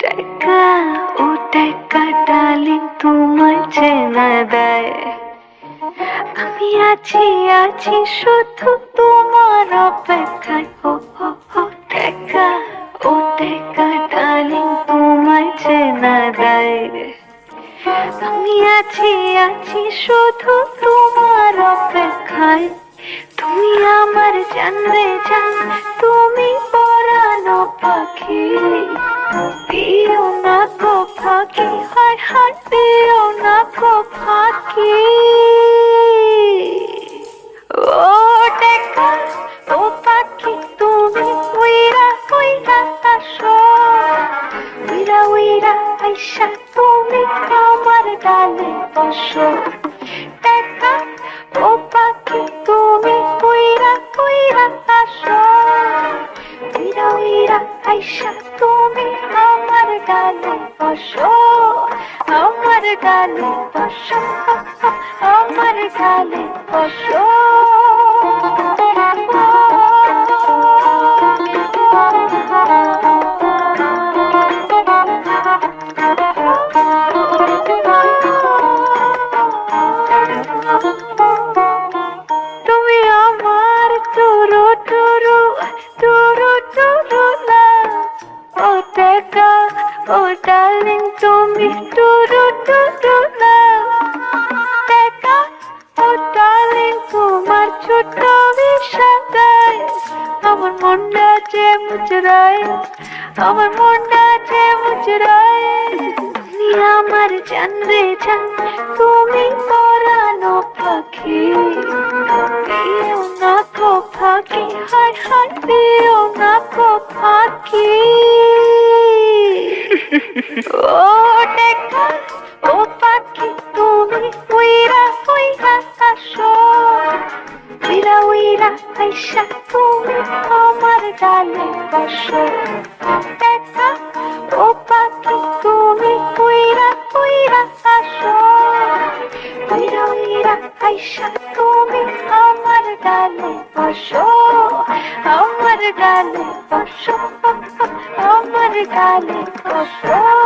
টাকা ও টাকা আমি আছি আছি শুধু তোমার অপেক্ষায় আমি আছি আছি শুধু তোমার অপেক্ষায়। তুমি আমার জানবে জান, তুমি পরানো পাখি। দিও না গো ফাঁকি হায় হায় আইসা, তুমি আমার ডালে বসো। টেকা ও পাখি, তুমি উইরা উইরা আসো। উইরা উইরা আইসা, তুমি আমার ডালে বসো। আমার ডালে বসো, আমার ডালে বসো। ও টাকা ও ডার্লিং তুমি টুরু টুরু না টাকা ও ডার্লিং তোমার ছোট বিষাদায় আমার মনটা যে মুচড়ায়, আমার মনটা যে মুচড়ায়। আমার জানবে জান, তুমি পরানো পাখি। দিও না গো ফাঁকি হায় হায়, দিও না গো ফাঁকি ও তুমি উইরা উইরা আসো। উইরা তুমি আমার ডালে বসো। তুমি উইরা উইরা আসো। উইরা উইরা আইসা, তুমি আমার ডালে বসো। আমার ডালে বসো আমার গালে বসো